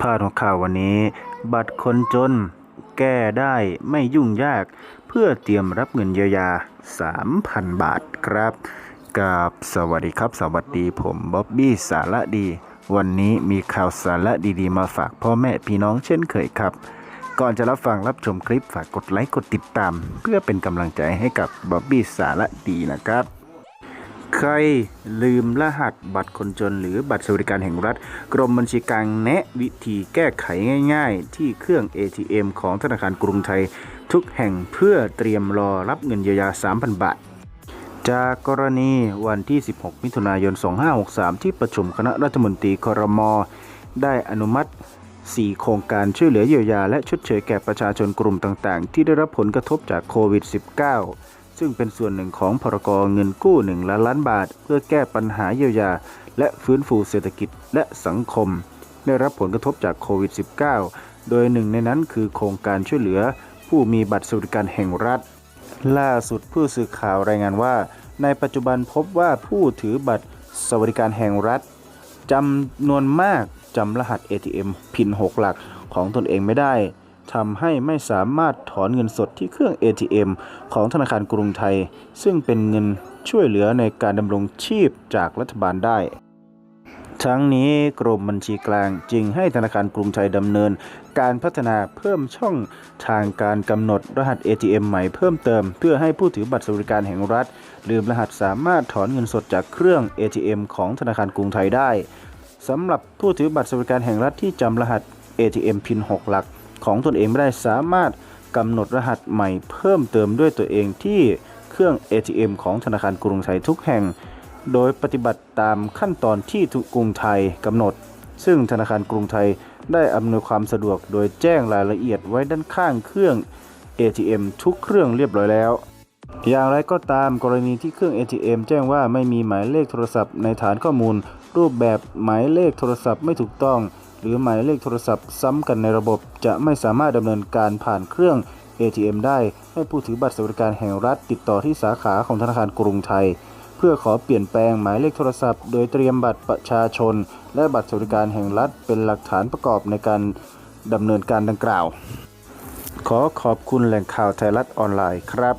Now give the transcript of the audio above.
พาดหัวข่าววันนี้ บัตรคนจน แก้ได้ไม่ยุ่งยาก เพื่อเตรียมรับเงินเยียวยา 3,000 บาทครับกับสวัสดีครับ สวัสดีผมบ๊อบบี้สาระดี วันนี้มีข่าวสาระดีๆ มาฝากพ่อแม่พี่น้องเช่นเคยครับ ก่อนจะรับฟังรับชมคลิปฝากกดไลค์กดติดตาม เพื่อเป็นกำลังใจให้กับบ๊อบบี้สาระดีนะครับ ใครลืมรหัสบัตรคนจนหรือบัตรสวัสดิการแห่งรัฐ กรมบัญชีกลางแนะวิธีแก้ไขง่ายๆ ที่เครื่อง ATM ของธนาคารกรุงไทย ทุกแห่งเพื่อเตรียมรอรับเงินเยียวยา 3,000 บาท จากกรณีวันที่ 16 มิถุนายน 2563 ที่ประชุมคณะรัฐมนตรีครม ได้อนุมัติ 4 โครงการช่วยเหลือเยียวยาและชดเชยแก่ประชาชนกลุ่มต่างๆ ที่ได้รับผลกระทบจากโควิด -19 ซึ่งเป็นส่วนหนึ่งของพรกรเงินกู้ 1 ล้านล้านบาท เพื่อแก้ปัญหาเยียวยา และฟื้นฟูเศรษฐกิจและสังคม ได้รับผลกระทบจากโควิด -19 โดยหนึ่งในนั้นคือโครงการช่วยเหลือ ผู้มีบัตรสวัสดิการแห่งรัฐ ล่าสุดผู้สื่อข่าวรายงานว่า ในปัจจุบันพบว่าผู้ถือบัตรสวัสดิการแห่งรัฐจำนวนมากจำรหัส ATM พิน 6 หลักของตนเองไม่ได้ ทำให้ไม่สามารถถอนเงินสดที่เครื่อง ATM ของธนาคารกรุงไทย ซึ่งเป็นเงินช่วยเหลือในการดำรงชีพจากรัฐบาลได้ ทั้งนี้กรมบัญชีกลางจึงให้ธนาคารกรุงไทยดำเนิน การพัฒนาเพิ่มช่องทางการกำหนดรหัส ATM ใหม่เพิ่มเติม เพื่อให้ผู้ถือบัตรสวัสดิการแห่งรัฐ ลืมรหัสสามารถถอนเงินสดจากเครื่อง ATM ของธนาคารกรุงไทยได้สำหรับผู้ถือบัตรสวัสดิการแห่งรัฐที่จำรหัส ATM พิน 6 หลัก ของตนเองไม่ได้สามารถกำหนดรหัสใหม่เพิ่มเติมด้วยตัวเองที่เครื่อง ATM ของธนาคารกรุงไทยทุกแห่ง โดยปฏิบัติตามขั้นตอนที่กรุงไทยกำหนด ซึ่งธนาคารกรุงไทยได้อำนวยความสะดวกโดยแจ้งรายละเอียดไว้ด้านข้างเครื่อง ATM ทุกเครื่องเรียบร้อยแล้ว อย่างไรก็ตามกรณีที่เครื่อง ATM แจ้งว่าไม่มีหมายเลขโทรศัพท์ในฐานข้อมูล รูปแบบหมายเลขโทรศัพท์ไม่ถูกต้อง หรือหมายเลขโทรศัพท์ซ้ำกันในระบบ จะไม่สามารถดำเนินการผ่านเครื่อง ATM ได้ให้ผู้ถือบัตรสวัสดิการแห่งรัฐติดต่อที่สาขาของธนาคารกรุงไทย เพื่อขอเปลี่ยนแปลงหมายเลขโทรศัพท์ โดยเตรียมบัตรประชาชน และบัตรสวัสดิการแห่งรัฐ เป็นหลักฐานประกอบในการดำเนินการดังกล่าว ขอขอบคุณแหล่งข่าวไทยรัฐออนไลน์ครับ